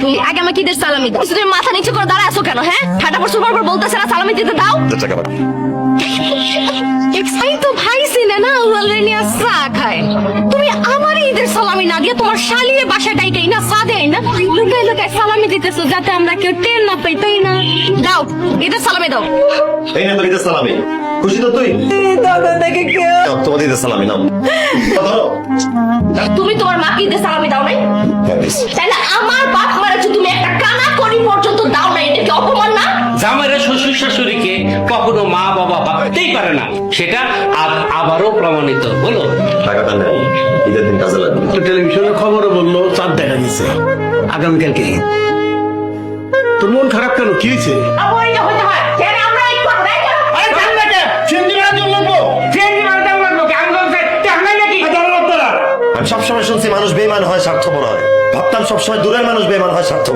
তুমি আগে আমাকে ঈদের সালামি দাও। তুমি মাথা নিচু করে আছো কেন হ্যাঁ? ঠাটা পর সুপার বলতেছে না সালামি দিতে দাও। টাকা তো ভাই সিনে না অলরেডি আসা খায়। তুমি আমার ঈদের সালামি না দিয়ে তোমার শালির বাসা ডাইটাই না সাদে না? লুকাই লুকাই সালামি দিতেছো যাতে আমরা কেউ টের না পাই তাই না? দাও ঈদের সালামি দাও। এই না তোর ঈদের সালামি। খুশি তো তুই? নাও, ঈদের সালামি নাও। তুমি তোমার মাকে ঈদের সালামি দাও নাই? বাবা ভাবতেই পারে না। সেটা আবারও প্রমাণিত। বলো টাকাটা নেই ঈদের দিন কাজে লাগবে। তো টেলিভিশনে খবরে বলল চাঁদ দেখা দিচ্ছে আগামীকালকে। তোর মন খারাপ কেন? কি হয়েছে? হয়। সবসময় শুনছি মানুষ বেমান হয় স্বার্থপর হয়। ভাবতাম সবসময় দূরের মানুষ বেমান হয় স্বার্থপর